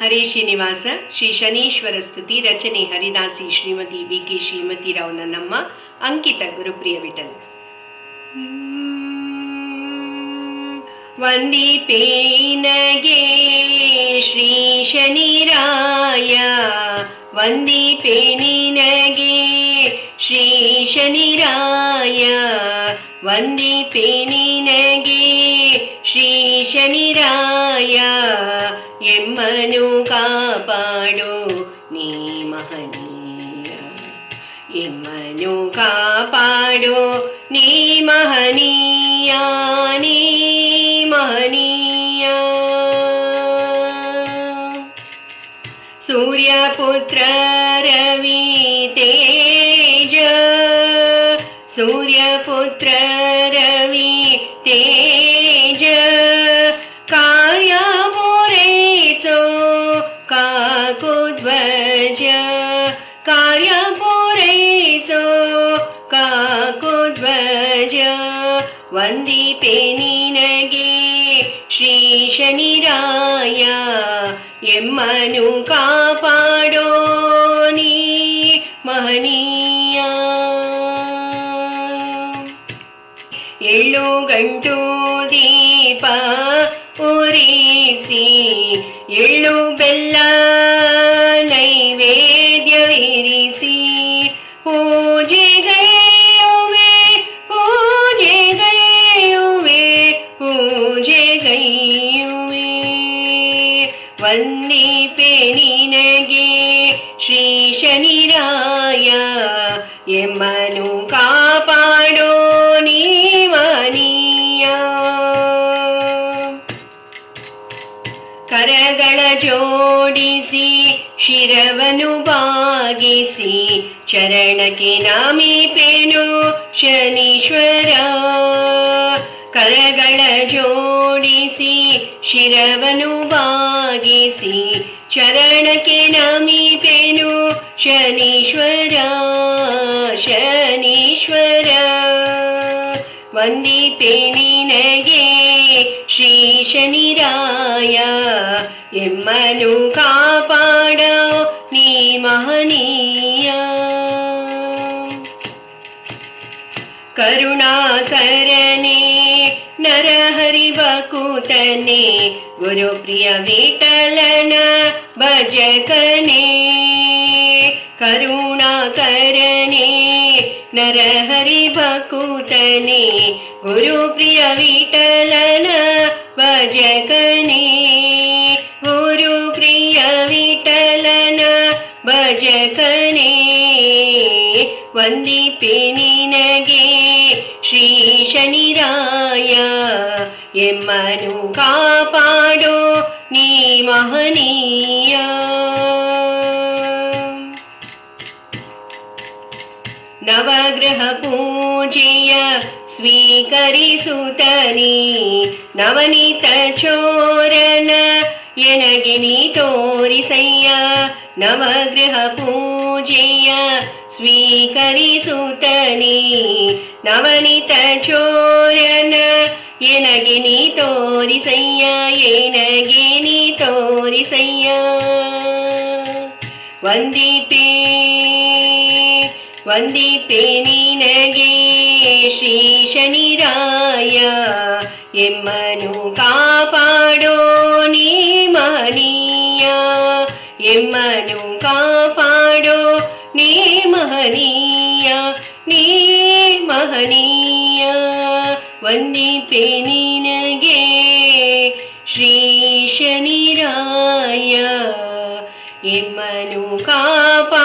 ಹರೇ ಶ್ರೀನಿವಾಸ ಶ್ರೀ ಶನೀಶ್ವರ ಸ್ತುತಿ ರಚನೆ ಹರಿದಾಸಿ Shrimati V K Shrimati Rao ನನ್ನಮ್ಮ ಅಂಕಿತ ಗುರುಪ್ರಿಯ ವಿಠಲ್ ವಂದಿಪೇನಗೆ ಶ್ರೀ ಶನಿರಾಯ ವಂದಿಪೆ ನಿನಗೆ ಶ್ರೀ ಶನಿರಾಯ ವಂದಿಪೆ ನಿನಗೆ ಶ್ರೀ ಶನಿರಾಯ ಎಮ್ಮನು ಕಾಪಾಡು ನೀ ಮಹನೀಯ ಎಮ್ಮನು ಕಾಪಾಡು ನೀ ಮಹನೀಯ ನೀ ಮಹನೀಯ ಸೂರ್ಯಪುತ್ರ ರವಿ ತೇಜ ಸೂರ್ಯಪುತ್ರ ರವಿ ತೇಜ ಕಾಕುಧ್ವಜ ಕಾರ್ಯ ಪೂರೈಸೋ ಕಾಕುಧ್ವಜ ವಂದಿಪೆ ನಿನಗೆ ಶ್ರೀ ಶನಿರಾಯ ಎಮ್ಮನು ಕಾಪಾಡೋ ನೀ ಮಹನೀಯ ಎಳ್ಳು ಗಂಟು ದೀಪ ಉರಿಸಿ ಎಳ್ಳು ಬೆಲ್ಲ ನೈವೇದ್ಯವಿರಿಸಿ ಪೂಜೆಗೈಯುವೆ ಪೂಜೆಗೈಯುವೆ ಪೂಜೆಗೈಯುವೆ ವಂದಿಪೆ ನಿನಗೆ ಶ್ರೀ ಶನಿರಾಯ ಎಮ್ಮನು ಕಾಪಾಡೋ ಕರಗಳ ಜೋಡಿಸಿ ಶಿರವನು ಬಾಗಿಸಿ, ಚರಣಕ್ಕೆ ನಾಮೀಪೇನು ಶನೀಶ್ವರ. ಕರಗಳ ಜೋಡಿಸಿ ಶಿರವನು ಬಾಗಿಸಿ, ಚರಣಕ್ಕೆ ನಾಮೀಪೇನು ಶನೀಶ್ವರ ಶನೀಶ್ವರ. ವಂದಿಪೆ ನಿನಗೆ ಶ್ರೀ ಶನಿರಾಯ ಎಮ್ಮನು ಕಾಪಾಡ ನೀ ಮಹನೀಯ ಕರುಣಾಕರನೆ ನರಹರಿವಕೂತನೆ ಗುರುಪ್ರಿಯ ವಿಠಲನ ಭಜಕನೆ ಕರುಣಾಕರನೆ नर हरिभकुटने गुरुप्रियविटलन भजकने गुरुप्रियविठलन भजकने वन्दिपे निनगे श्रीशनिराय यमनु कापाडो नी महनीया ನವಗ್ರಹ ಪೂಜೆಯ ಸ್ವೀಕರಿಸುತ್ತನಿ. ನವನೀತ ಚೋರನ ಎನಗೆ ನೀ ತೋರಿಸಯ್ಯ. ನವಗ್ರಹ ಪೂಜೆಯ ಸ್ವೀಕರಿಸುತ್ತನಿ. ನವನಿತ ಚೋರನ ಎನಗೆ ನೀ ತೋರಿಸಯ್ಯ. ಎನಗೆ ನೀ ತೋರಿಸಯ್ಯ. ವಂದಿಪೇ ವಂದಿಪೆ ನಿನಗೆ ಶ್ರೀ ಶನಿರಾಯ. ಎಮ್ಮನು ಕಾಪಾಡೋ ನೀ ಮಹನೀಯ. ಎಮ್ಮನು ಕಾಪಾಡೋ ನೀ ಮಹನೀಯ. ನೀ ಮಹನೀಯ. ವಂದಿಪೆ ನಿನಗೆ ಶ್ರೀ ಶನಿರಾಯ. ಎಮ್ಮನು ಕಾಪಾಡೋ ನೀ